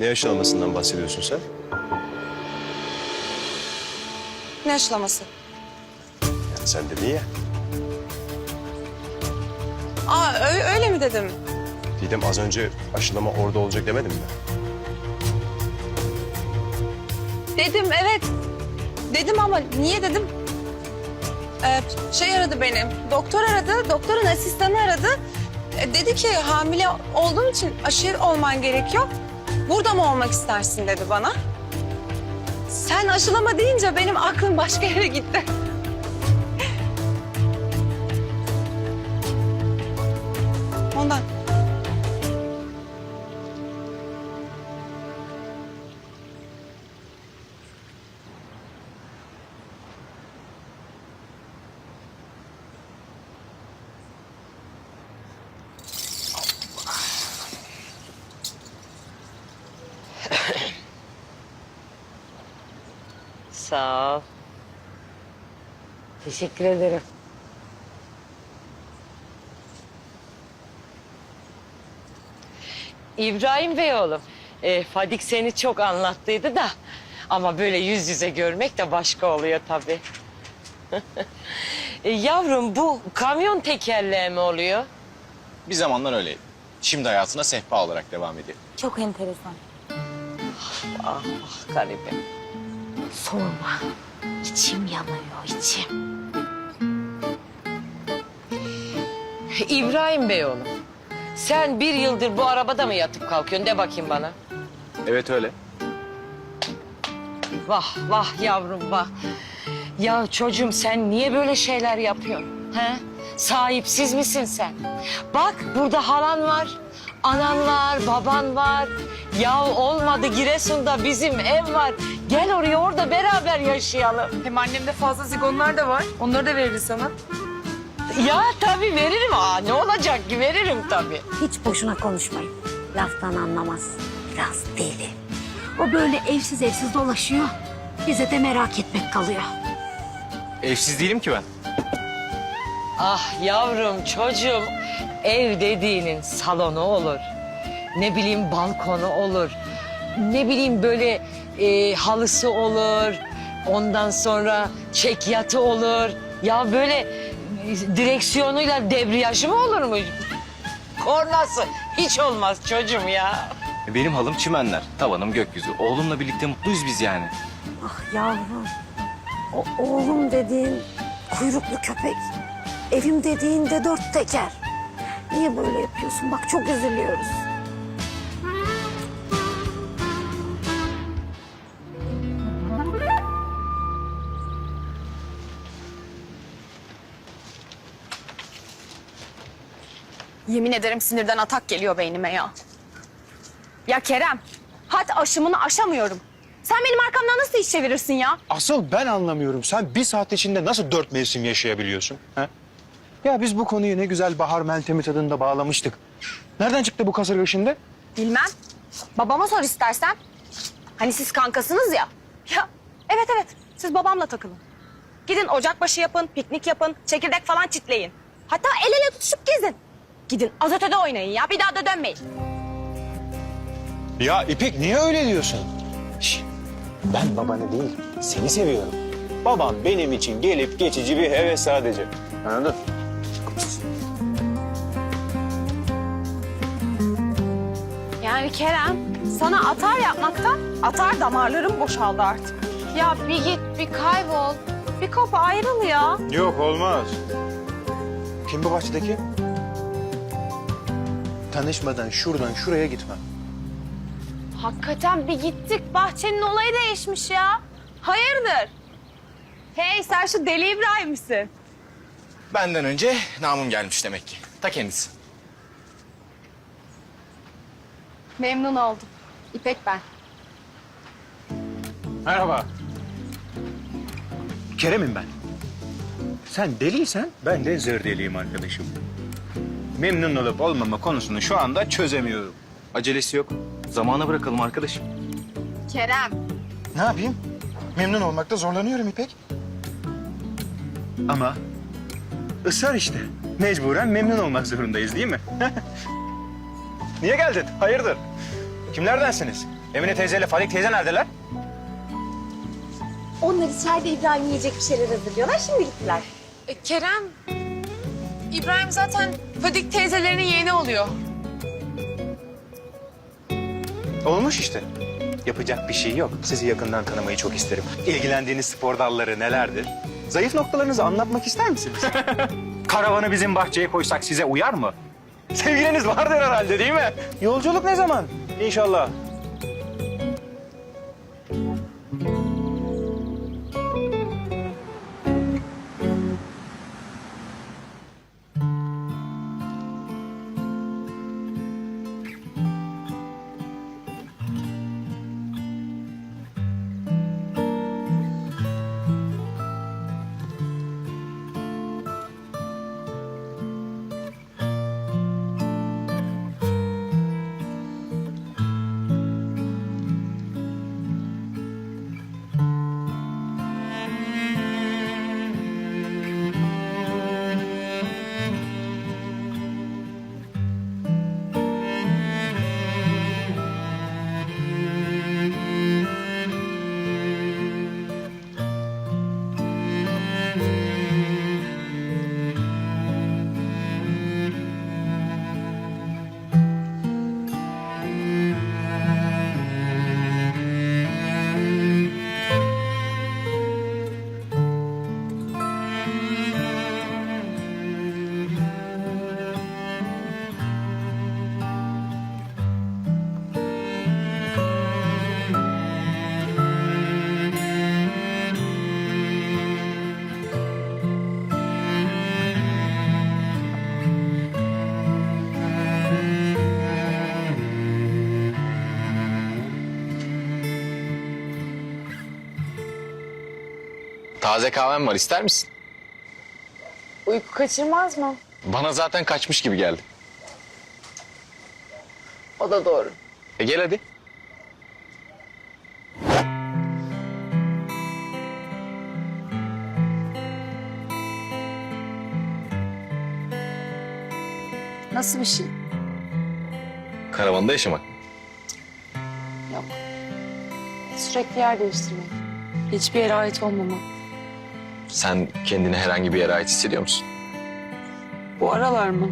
Ne aşılamasından bahsediyorsun sen? Ne aşılaması? Yani sen dedin ya. Aa ö- öyle mi dedim? Didem az önce aşılama orada olacak demedim mi? Dedim evet. Dedim ama niye dedim? Ee, şey aradı beni. Doktor aradı. Doktorun asistanı aradı. Ee, dedi ki hamile olduğun için aşı olman gerekiyor. Burada mı olmak istersin dedi bana. Sen aşılama deyince benim aklım başka yere gitti. Ondan. Sağ ol. Teşekkür ederim. İbrahim Bey oğlum, e, Fadik seni çok anlattıydı da ama böyle yüz yüze görmek de başka oluyor tabii. E, yavrum bu kamyon tekerleği mi oluyor? Bir zamanlar öyleydi. Şimdi hayatına sehpa olarak devam ediyor. Çok enteresan. Ah, ah garibim. Sorma. İçim yanıyor içim. İbrahim Bey oğlum, sen bir yıldır bu arabada mı yatıp kalkıyorsun? De bakayım bana. Evet öyle. Vah vah yavrum vah. Ya çocuğum sen niye böyle şeyler yapıyorsun? He? Sahipsiz misin sen? Bak burada halan var, anan var, baban var. Ya olmadı Giresun'da bizim ev var. Gel oraya orada beraber yaşayalım. Hem annemde fazla zigonlar da var. Onları da veririz sana. Ya tabii veririm. Aa, ne olacak ki veririm tabii. Hiç boşuna konuşmayın. Laftan anlamaz. Biraz deli. O böyle evsiz evsiz dolaşıyor. Bize de merak etmek kalıyor. Evsiz değilim ki ben. Ah yavrum çocuğum ev dediğinin salonu olur. Ne bileyim balkonu olur. Ne bileyim böyle e, halısı olur. Ondan sonra çekyatı olur. Ya böyle direksiyonuyla debriyajı mı olur mu? Kornası hiç olmaz çocuğum ya. Benim halım çimenler, tavanım gökyüzü. Oğlumla birlikte mutluyuz biz yani. Ah yavrum. O oğlum dediğin kuyruklu köpek. Evim dediğin de dört teker. Niye böyle yapıyorsun? Bak çok üzülüyoruz. Yemin ederim sinirden atak geliyor beynime ya. Ya Kerem, hat aşımını aşamıyorum. Sen benim arkamdan nasıl iş çevirirsin ya? Asıl ben anlamıyorum. Sen bir saat içinde nasıl dört mevsim yaşayabiliyorsun? Ha? Ya biz bu konuyu ne güzel bahar Meltem'i tadında bağlamıştık. Nereden çıktı bu kasırga şimdi? Bilmem. Babama sor istersen. Hani siz kankasınız ya. Ya evet evet siz babamla takılın. Gidin ocakbaşı yapın, piknik yapın, çekirdek falan çitleyin. Hatta el ele tutuşup gezin. Gidin az ötede oynayın ya bir daha da dönmeyin. Ya İpek niye öyle diyorsun? Şş, ben babanı değil, seni seviyorum. Babam benim için gelip geçici bir heves sadece. Anladın? Yani Kerem sana atar yapmaktan atar damarlarım boşaldı artık. Ya bir git bir kaybol. Bir kopa ayrıl ya. Yok olmaz. Kim bu bahçedeki? Tanışmadan şuradan şuraya gitmem. Hakikaten bir gittik. Bahçenin olayı değişmiş ya. Hayırdır? Hey sen şu deli İbrahim misin? Benden önce namım gelmiş demek ki. Ta kendisi. Memnun oldum. İpek ben. Merhaba. Kerem'im ben. Sen deliysen ben de zırdeliyim arkadaşım. Memnun olup olmama konusunu şu anda çözemiyorum. Acelesi yok. Zamana bırakalım arkadaşım. Kerem. Ne yapayım? memnun olmakta zorlanıyorum İpek. Ama ısrar işte. Mecburen memnun olmak zorundayız değil mi? Niye geldin? Hayırdır? Kimlerdensiniz? Emine teyzeyle Fadik teyze neredeler? Onlar içeride İbrahim yiyecek bir şeyler hazırlıyorlar. Şimdi gittiler. E, Kerem, İbrahim zaten Fadik teyzelerinin yeğeni oluyor. Olmuş işte. Yapacak bir şey yok. Sizi yakından tanımayı çok isterim. İlgilendiğiniz spor dalları nelerdir? Zayıf noktalarınızı anlatmak ister misiniz? Karavanı bizim bahçeye koysak size uyar mı? Sevgiliniz vardır herhalde değil mi? Yolculuk ne zaman? İnşallah. Taze kahvem var ister misin? Uyku kaçırmaz mı? Bana zaten kaçmış gibi geldi. O da doğru. E gel hadi. Nasıl bir şey? Karavanda yaşamak. Yok. Sürekli yer değiştirmek. Hiçbir yere ait olmamak. Sen kendini herhangi bir yere ait hissediyor musun? Bu aralar mı?